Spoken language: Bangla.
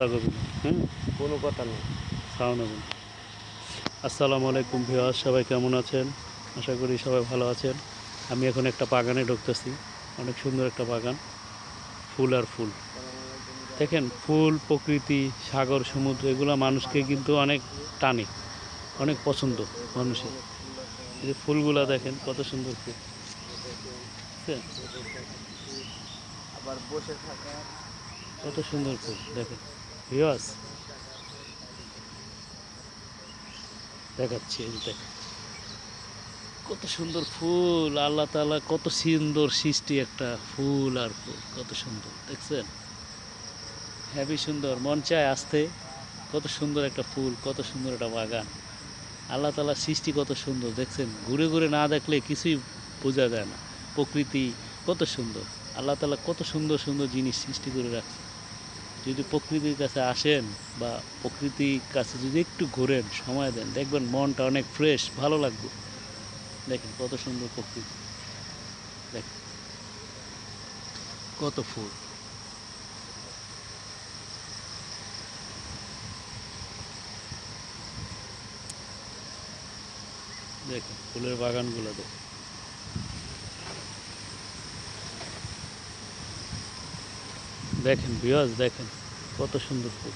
হ্যাঁ কোনো কথা নেই। সালাম আসসালামু আলাইকুম ভিওয়ার সবাই কেমন আছেন? আশা করি সবাই ভালো আছেন। আমি এখন একটা বাগানে ঢুকতেছি। অনেক সুন্দর একটা বাগান। ফুল আর ফুল। দেখেন ফুল প্রকৃতি সাগর সমুদ্র এগুলো মানুষকে কিন্তু অনেক টানে। অনেক পছন্দ মানুষের। এই যে ফুলগুলা দেখেন কত সুন্দর ফুল। বুঝছেন? আবার বসে থাকা। কত সুন্দর ফুল দেখেন। দেখাচ্ছি যে কত সুন্দর ফুল, আল্লাহ তালা কত সুন্দর সৃষ্টি একটা ফুল আর ফুল, কত সুন্দর, দেখছেন? হ্যাভি সুন্দর, মন চায় আসতে, কত সুন্দর একটা ফুল, কত সুন্দর একটা বাগান। আল্লাহ তাআলার সৃষ্টি কত সুন্দর, দেখছেন? ঘুরে ঘুরে না দেখলে কিছুই বোঝা যায় না। প্রকৃতি কত সুন্দর, আল্লাহ তালা কত সুন্দর সুন্দর জিনিস সৃষ্টি করে রাখছে। যদি প্রকৃতির কাছে আসেন বা প্রকৃতির কাছে যদি একটু ঘোরেন সময় দেন দেখবেন মনটা অনেক ফ্রেশ ভালো লাগবে। দেখেন কত সুন্দর প্রকৃতি। দেখেন। কত ফুল। দেখেন ফুলের বাগানগুলো দেখেন। দেখেন বিয়াজ দেখেন কত সুন্দর ফুল।